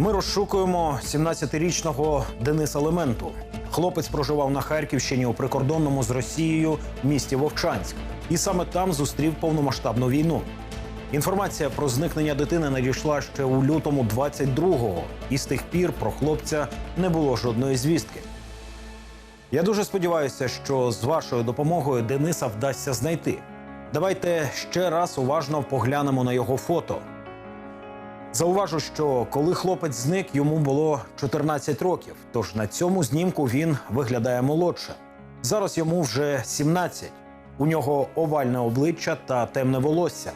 Ми розшукуємо 17-річного Дениса Лементу. Хлопець проживав на Харківщині у прикордонному з Росією місті Вовчанськ, і саме там зустрів повномасштабну війну. Інформація про зникнення дитини надійшла ще у лютому 22-го, і з тих пір про хлопця не було жодної звістки. Я дуже сподіваюся, що з вашою допомогою Дениса вдасться знайти. Давайте ще раз уважно поглянемо на його фото. Зауважу, що коли хлопець зник, йому було 14 років. Тож на цьому знімку він виглядає молодше. Зараз йому вже 17. У нього овальне обличчя та темне волосся.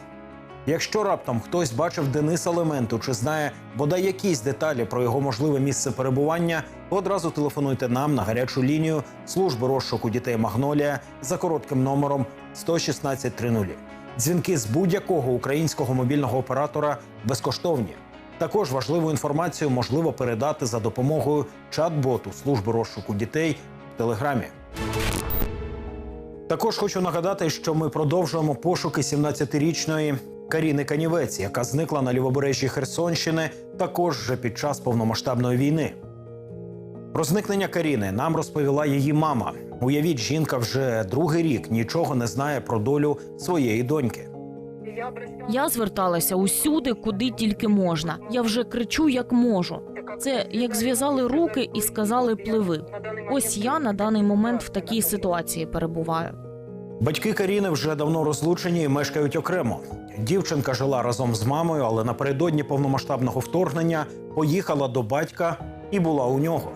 Якщо раптом хтось бачив Дениса Лементу чи знає бодай якісь деталі про його можливе місце перебування, одразу телефонуйте нам на гарячу лінію служби розшуку дітей Магнолія за коротким номером 11630. Дзвінки з будь-якого українського мобільного оператора безкоштовні. Також важливу інформацію можливо передати за допомогою чат-боту служби розшуку дітей в Телеграмі. Також хочу нагадати, що ми продовжуємо пошуки 17-річної Каріни Канівець, яка зникла на лівобережжі Херсонщини, також вже під час повномасштабної війни. Про зникнення Каріни нам розповіла її мама. Уявіть, жінка вже другий рік нічого не знає про долю своєї доньки. Я зверталася усюди, куди тільки можна. Я вже кричу, як можу. Це як зв'язали руки і сказали пливи. Ось я на даний момент в такій ситуації перебуваю. Батьки Каріни вже давно розлучені і мешкають окремо. Дівчинка жила разом з мамою, але напередодні повномасштабного вторгнення поїхала до батька і була у нього.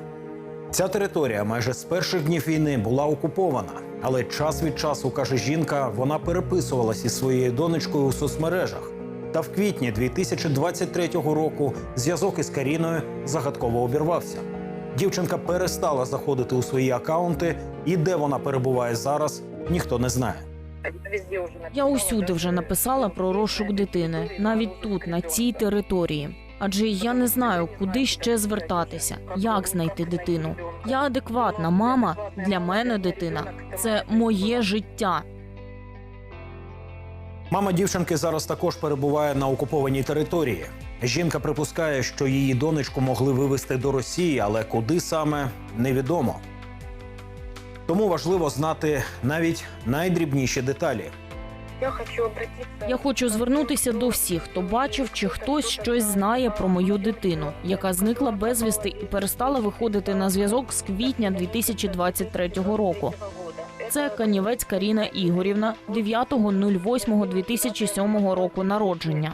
Ця територія майже з перших днів війни була окупована, але час від часу, каже жінка, вона переписувалась із своєю донечкою у соцмережах. Та в квітні 2023 року зв'язок із Каріною загадково обірвався. Дівчинка перестала заходити у свої акаунти, і де вона перебуває зараз, ніхто не знає. Я усюди вже написала про розшук дитини, навіть тут, на цій території. Адже я не знаю, куди ще звертатися, як знайти дитину. Я адекватна мама. Для мене дитина це моє життя. Мама дівчинки зараз також перебуває на окупованій території. Жінка припускає, що її донечку могли вивезти до Росії, але куди саме невідомо. Тому важливо знати навіть найдрібніші деталі. Я хочу. Я хочу звернутися до всіх, хто бачив чи хтось щось знає про мою дитину, яка зникла безвісти і перестала виходити на зв'язок з квітня 2023 року. Це Канівець Каріна Ігорівна 9.08.2007 року народження.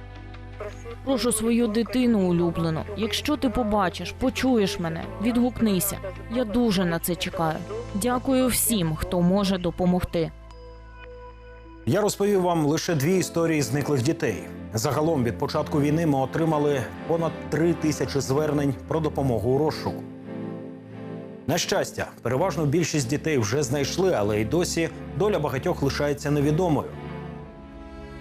Прошу свою дитину улюблену. Якщо ти побачиш, почуєш мене, відгукнися. Я дуже на це чекаю. Дякую всім, хто може допомогти. Я розповів вам лише дві історії зниклих дітей. Загалом від початку війни ми отримали понад три тисячі звернень про допомогу у розшуку. На щастя, переважно більшість дітей вже знайшли, але й досі доля багатьох лишається невідомою.